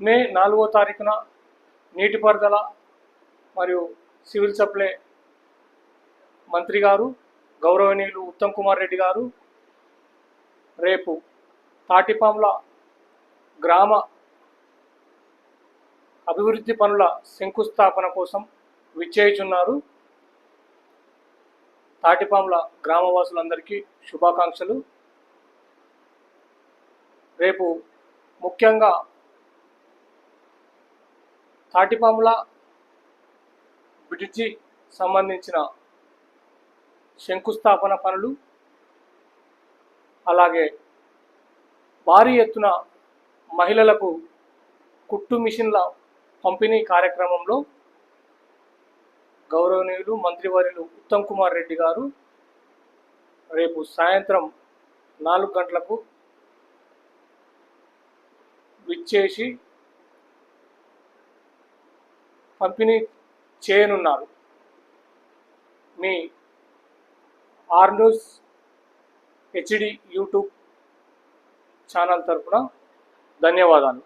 మే నాలుగో తారీఖున నీటిపారుదల మరియు సివిల్ సప్లై మంత్రి గారు గౌరవనీయులు ఉత్తమ్ కుమార్ రెడ్డి గారు రేపు తాటిపాముల గ్రామ అభివృద్ధి పనుల శంకుస్థాపన కోసం విచ్చేయుచున్నారు. తాటిపాముల గ్రామవాసులందరికీ శుభాకాంక్షలు. రేపు ముఖ్యంగా తాటిపాముల బ్రిడ్జి సంబంధించిన శంకుస్థాపన పనులు అలాగే భారీ ఎత్తున మహిళలకు కుట్టు మిషన్ల పంపిణీ కార్యక్రమంలో గౌరవనీయులు మంత్రివర్యులు ఉత్తమ్ కుమార్ రెడ్డి గారు రేపు సాయంత్రం నాలుగు గంటలకు విచ్చేసి పంపిణీ చేయనున్నారు. మీ R news HD YouTube channel తరఫున ధన్యవాదాలు.